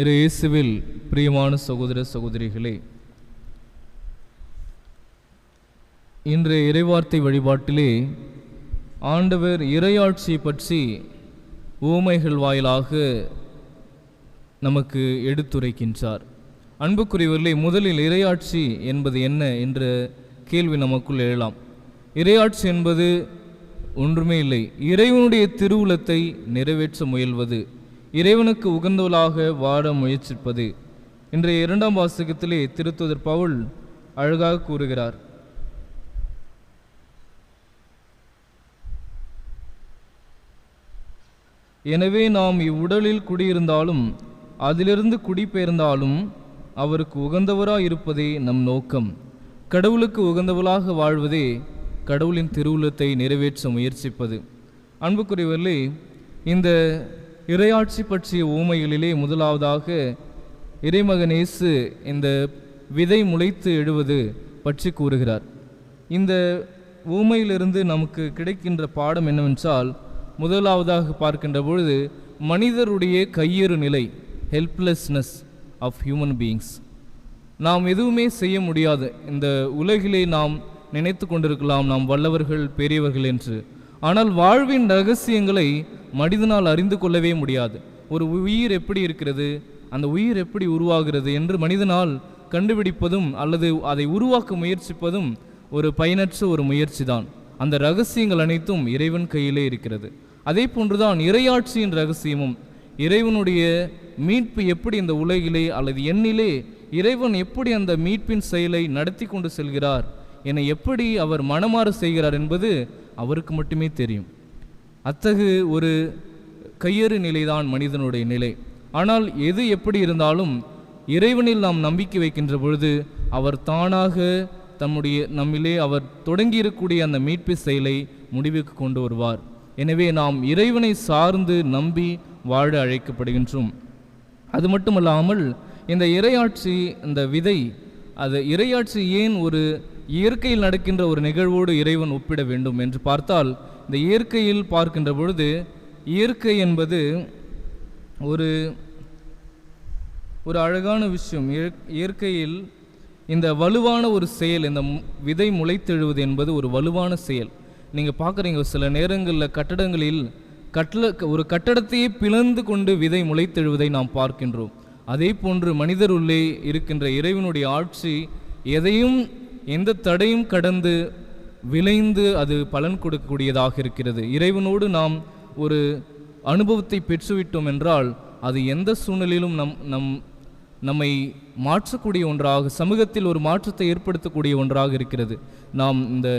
இரு இயேசுவில் பிரியமான சகோதர சகோதரிகளே இன்றைய இறைவார்த்தை வழிபாட்டிலே ஆண்டவர் இறையாட்சி பற்றி ஊமைகள் வாயிலாக நமக்கு எடுத்துரைக்கின்றார். அன்புக்குரியவர்களே முதலில் இறையாட்சி என்பது என்ன என்ற கேள்வி நமக்குள் எழலாம். இறையாட்சி என்பது ஒன்றுமே இல்லை இறைவனுடைய திருவுளத்தை நிறைவேற்ற முயல்வது. இறைவனுக்கு உகந்தவளாக வாழ முயற்சிப்பது. இன்றைய இரண்டாம் வாசகத்திலே திருத்துதர் பவுல் அழகாக கூறுகிறார். எனவே நாம் இவ்வுடலில் குடியிருந்தாலும் அதிலிருந்து குடிபெயர்ந்தாலும் அவருக்கு உகந்தவராக இருப்பதே நம் நோக்கம். கடவுளுக்கு உகந்தவளாக வாழ்வதே கடவுளின் திருவுள்ளத்தை நிறைவேற்ற முயற்சிப்பது. அன்புக்குரியவர்களே இந்த இறையாட்சி பற்றிய ஊமைகளிலே முதலாவதாக இறைமகன் இயேசு இந்த விதை முளைத்து எழுவது பற்றி கூறுகிறார். இந்த ஊமையிலிருந்து நமக்கு கிடைக்கின்ற பாடம் என்னவென்றால் முதலாவதாக பார்க்கின்ற பொழுது மனிதருடைய கையேறு நிலை ஹெல்ப்லெஸ்னஸ் ஆஃப் ஹியூமன் பீயிங்ஸ் நாம் எதுவுமே செய்ய முடியாது. இந்த உலகிலே நாம் நினைத்து கொண்டிருக்கலாம் நாம் வல்லவர்கள் பெரியவர்கள் என்று. ஆனால் வாழ்வின் ரகசியங்களை மனிதனால் அறிந்து கொள்ளவே முடியாது. ஒரு உயிர் எப்படி இருக்கிறது அந்த உயிர் எப்படி உருவாகிறது என்று மனிதனால் கண்டுபிடிப்பதும் அல்லது அதை உருவாக்க முயற்சிப்பதும் ஒரு பயனற்ற ஒரு முயற்சி தான் அந்த ரகசியங்கள் அனைத்தும் இறைவன் கையிலே இருக்கிறது. அதே போன்றுதான் இறையாட்சியின் ரகசியமும். இறைவனுடைய மீட்பு எப்படி இந்த உலகிலே அல்லது எண்ணிலே இறைவன் எப்படி அந்த மீட்பின் செயலை நடத்தி கொண்டு செல்கிறார் என எப்படி அவர் மனமாறு செய்கிறார் என்பது அவருக்கு மட்டுமே தெரியும். அத்தகு ஒரு கையறு நிலைதான் மனிதனுடைய நிலை. ஆனால் எது எப்படி இருந்தாலும் இறைவனில் நாம் நம்பிக்கை வைக்கின்ற பொழுது அவர் தானாக தம்முடைய நம்மிலே அவர் தொடங்கியிருக்கக்கூடிய அந்த மீட்பு செயலை முடிவுக்கு கொண்டு வருவார். எனவே நாம் இறைவனை சார்ந்து நம்பி வாழ அழைக்கப்படுகின்றோம். அது மட்டுமல்லாமல் இந்த இறையாட்சி இந்த விதை அது இறையாட்சி ஏன் ஒரு இயற்கையில் நடக்கின்ற ஒரு நிகழ்வோடு இறைவன் ஒப்பிட வேண்டும் என்று பார்த்தால் இந்த இயற்கையில் பார்க்கின்ற பொழுது இயற்கை என்பது ஒரு ஒரு அழகான விஷயம். இயற்கையில் இந்த வலுவான ஒரு செயல் இந்த விதை முளைத்தெழுவது என்பது ஒரு வலுவான செயல். நீங்கள் பார்க்குறீங்க சில நேரங்களில் கட்டடங்களில் கட்டள ஒரு கட்டடத்தையே பிளந்து கொண்டு விதை முளைத்தெழுவதை நாம் பார்க்கின்றோம். அதே போன்று மனிதர் உள்ளே இருக்கின்ற இறைவனுடைய ஆட்சி எதையும் எந்த தடையும் கடந்து விளைந்து அது பலன் கொடுக்கக்கூடியதாக இருக்கிறது. இறைவனோடு நாம் ஒரு அனுபவத்தை பெற்றுவிட்டோம் என்றால் அது எந்த சூழ்நிலையிலும் நம் நம் நம்மை மாற்றக்கூடிய ஒன்றாக சமூகத்தில் ஒரு மாற்றத்தை ஏற்படுத்தக்கூடிய ஒன்றாக இருக்கிறது. நாம் இந்த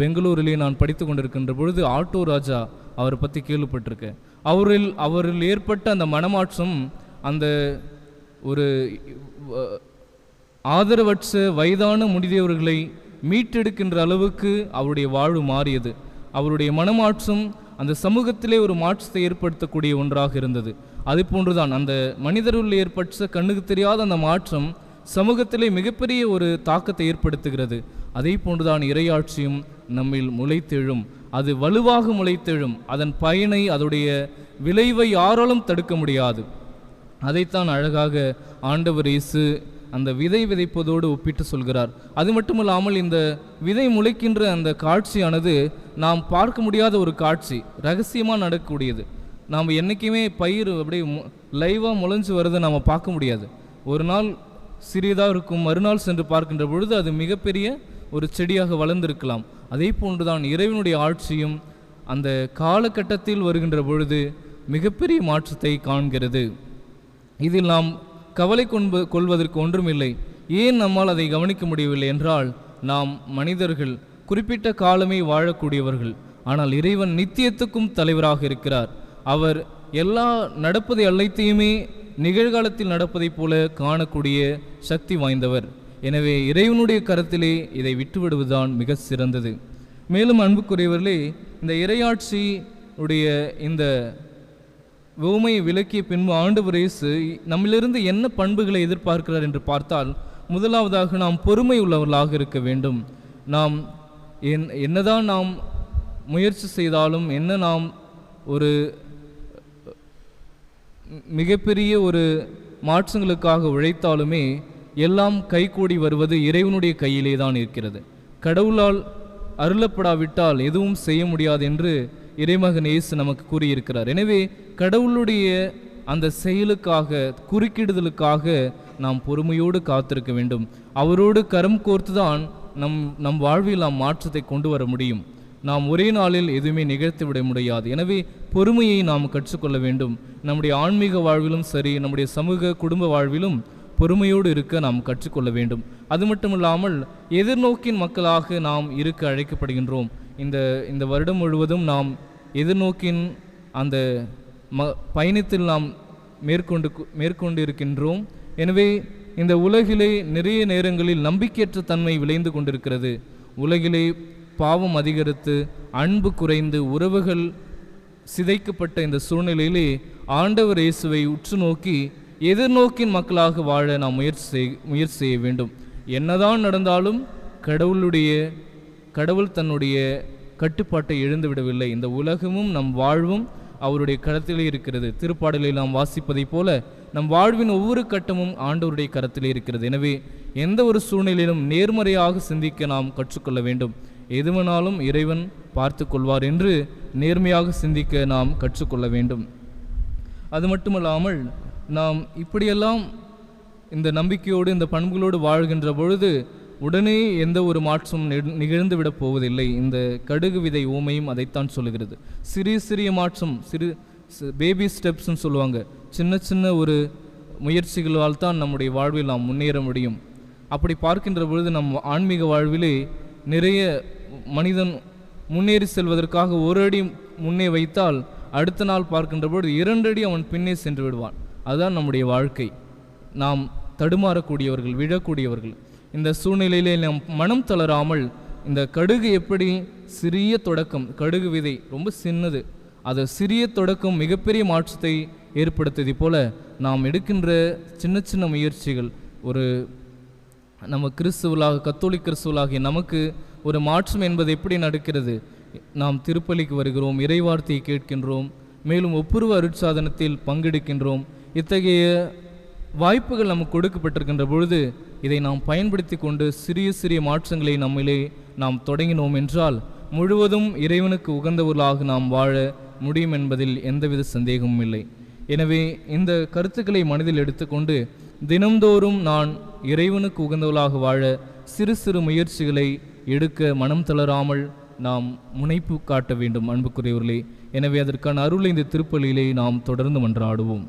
பெங்களூரிலே நான் படித்து கொண்டிருக்கின்ற பொழுது ஆட்டோ ராஜா அவரை பற்றி கேள்விப்பட்டிருக்கேன். அவரில் அவரில் ஏற்பட்ட அந்த மனமாற்றம் அந்த ஒரு ஆதரவற்ற வயதான முடிதியவர்களை மீட்டெடுக்கின்ற அளவுக்கு அவருடைய வாழ்வு மாறியது. அவருடைய மனமாற்றம் அந்த சமூகத்திலே ஒரு மாற்றத்தை ஏற்படுத்தக்கூடிய ஒன்றாக இருந்தது. அது போன்றுதான் அந்த மனிதருள் ஏற்பட்ட கண்ணுக்கு தெரியாத அந்த மாற்றம் சமூகத்திலே மிகப்பெரிய ஒரு தாக்கத்தை ஏற்படுத்துகிறது. அதே போன்றுதான் இறையாட்சியும் நம்மில் முளைத்தெழும். அது வலுவாக முளைத்தெழும். அதன் பயனை அதோடைய விளைவை யாராலும் தடுக்க முடியாது. அதைத்தான் அழகாக ஆண்டவர் இயேசு அந்த விதை விதைப்பதோடு ஒப்பிட்டு சொல்கிறார். அது மட்டுமல்லாமல் இந்த விதை முளைக்கின்ற அந்த காட்சியானது நாம் பார்க்க முடியாத ஒரு காட்சி ரகசியமாக நடக்கக்கூடியது. நாம் என்றைக்குமே பயிர் அப்படியே லைவாக முளைஞ்சு வரதை நாம் பார்க்க முடியாது. ஒரு நாள் சிறியதாக இருக்கும் மறுநாள் சென்று பார்க்கின்ற பொழுது அது மிகப்பெரிய ஒரு செடியாக வளர்ந்திருக்கலாம். அதே போன்றுதான் இறைவனுடைய ஆட்சியும் அந்த காலகட்டத்தில் வருகின்ற பொழுது மிகப்பெரிய மாற்றத்தை காண்கிறது. இதில் நாம் கவலை கொன்ப கொள்வதற்கு ஒன்றுமில்லை. ஏன் நம்மால் அதை கவனிக்க முடியவில்லை என்றால் நாம் மனிதர்கள் குறிப்பிட்ட காலமே வாழக்கூடியவர்கள். ஆனால் இறைவன் நித்தியத்துக்கும் தலைவராக இருக்கிறார். அவர் எல்லா நடப்பதை அனைத்தையுமே நிகழ்காலத்தில் நடப்பதைப் போல காணக்கூடிய சக்தி வாய்ந்தவர். எனவே இறைவனுடைய கரத்திலே இதை விட்டுவிடுவதுதான் மிக சிறந்தது. மேலும் அன்புக்குரியவர்களே இந்த இரையாட்சி உடைய இந்த உவமையை விலக்கிய பின்பு ஆண்டவர் இயேசு நம்மிலிருந்து என்ன பண்புகளை எதிர்பார்க்கிறார் என்று பார்த்தால் முதலாவதாக நாம் பொறுமை உள்ளவர்களாக இருக்க வேண்டும். நாம் என் என்னதான் நாம் முயற்சி செய்தாலும் என்ன நாம் ஒரு மிகப்பெரிய ஒரு மாற்றங்களுக்காக உழைத்தாலுமே எல்லாம் கைகூடி வருவது இறைவனுடைய கையிலே தான் இருக்கிறது. கடவுளால் அருளப்படாவிட்டால் எதுவும் செய்ய முடியாது என்று இறைமகன் இயேசு நமக்கு கூறியிருக்கிறார். எனவே கடவுளுடைய அந்த செயலுக்காக குறுக்கிடுதலுக்காக நாம் பொறுமையோடு காத்திருக்க வேண்டும். அவரோடு கரம் கோர்த்துதான் நம் நம் வாழ்வில் நாம் மாற்றத்தை கொண்டு வர முடியும். நாம் ஒரே நாளில் எதுவுமே நிகழ்த்தி விட முடியாது. எனவே பொறுமையை நாம் கற்றுக்கொள்ள வேண்டும். நம்முடைய ஆன்மீக வாழ்விலும் சரி நம்முடைய சமூக குடும்ப வாழ்விலும் பொறுமையோடு இருக்க நாம் கற்றுக்கொள்ள வேண்டும். அது மட்டுமில்லாமல் எதிர்நோக்கின் மக்களாக நாம் இருக்க அழைக்கப்படுகின்றோம். இந்த இந்த வருடம் முழுவதும் நாம் எதிர்நோக்கின் அந்த ம பயணத்தில் நாம் மேற்கொண்டு மேற்கொண்டு இருக்கின்றோம் எனவே இந்த உலகிலே நிறைய நேரங்களில் நம்பிக்கையற்ற தன்மை விளைந்து கொண்டிருக்கிறது. உலகிலே பாவம் அதிகரித்து அன்பு குறைந்து உறவுகள் சிதைக்கப்பட்ட இந்த சூழ்நிலையிலே ஆண்டவர் இயேசுவை உற்று நோக்கி எதிர்நோக்கின் மக்களாக வாழ நாம் முயற்சி செய் முயற்சி செய்ய வேண்டும். என்னதான் நடந்தாலும் கடவுளுடைய கடவுள் தன்னுடைய கட்டுப்பாட்டை எழுந்துவிடவில்லை இந்த உலகமும் நம் வாழ்வும் அவருடைய கரத்திலே இருக்கிறது. திருப்பாடலில் நாம் வாசிப்பதைப் போல நம் வாழ்வின் ஒவ்வொரு கட்டமும் ஆண்டவருடைய கரத்திலே இருக்கிறது. எனவே எந்த ஒரு சூழ்நிலையிலும் நேர்மறையாக சிந்திக்க நாம் கற்றுக்கொள்ள வேண்டும். எதுவனாலும் இறைவன் பார்த்து கொள்வார் என்று நேர்மையாக சிந்திக்க நாம் கற்றுக்கொள்ள வேண்டும். அது மட்டுமல்லாமல் நாம் இப்படியெல்லாம் இந்த நம்பிக்கையோடு இந்த பண்புகளோடு வாழ்கின்ற பொழுது உடனே எந்த ஒரு மாற்றமும் நிக- நிகழ்ந்து விட போவதில்லை. இந்த கடுகு விதை ஊமையும் அதைத்தான் சொல்லுகிறது. சிறிய சிறிய மாற்றம் சிறு பேபி ஸ்டெப்ஸ்ன்னு சொல்லுவாங்க. சின்ன சின்ன ஒரு முயற்சிகளால் தான் நம்முடைய வாழ்வில் நாம் முன்னேற முடியும். அப்படி பார்க்கின்ற பொழுது நம் ஆன்மீக வாழ்விலே நிறைய மனிதன் முன்னேறி செல்வதற்காக ஒரு அடி முன்னே வைத்தால் அடுத்த நாள் பார்க்கின்ற பொழுது இரண்டடி அவன் பின்னே சென்று விடுவான். அதுதான் நம்முடைய வாழ்க்கை. நாம் தடுமாறக்கூடியவர்கள் விழக்கூடியவர்கள். இந்த சூழ்நிலையிலே நாம் மனம் தளராமல் இந்த கடுகு எப்படி சிறிய தொடக்கம் கடுகு விதை ரொம்ப சின்னது அது சிறிய தொடக்கம் மிகப்பெரிய மாற்றத்தை ஏற்படுத்தியது போல நாம் எடுக்கின்ற சின்ன சின்ன முயற்சிகள் ஒரு நம்ம கிறிஸ்துவலாக கத்தோலிக் கிறிஸ்துவலாகிய நமக்கு ஒரு மாற்றம் என்பது எப்படி நடக்கிறது? நாம் திருப்பலிக்கு வருகிறோம் இறைவார்த்தையை கேட்கின்றோம் மேலும் ஒப்புருவ அருட்சாதனத்தில் பங்கெடுக்கின்றோம் இத்தகைய வாய்ப்புகள் நமக்கு கொடுக்கப்பட்டிருக்கின்ற பொழுது இதை நாம் பயன்படுத்தி கொண்டு சிறிய சிறிய மாற்றங்களை நம்மிலே நாம் தொடங்கினோம் என்றால் முழுவதும் இறைவனுக்கு உகந்தவர்களாக நாம் வாழ முடியும் என்பதில் எந்தவித சந்தேகமும் இல்லை. எனவே இந்த கருத்துக்களை மனதில் எடுத்துக்கொண்டு தினம்தோறும் நான் இறைவனுக்கு உகந்தவளாக வாழ சிறு சிறு முயற்சிகளை எடுக்க மனம் தளராமல் நாம் முனைப்பு காட்ட வேண்டும் அன்புக்குரியவர்களே. எனவே அதற்கான அருளை இந்த திருப்பலியிலே நாம் தொடர்ந்து மன்றாடுவோம்.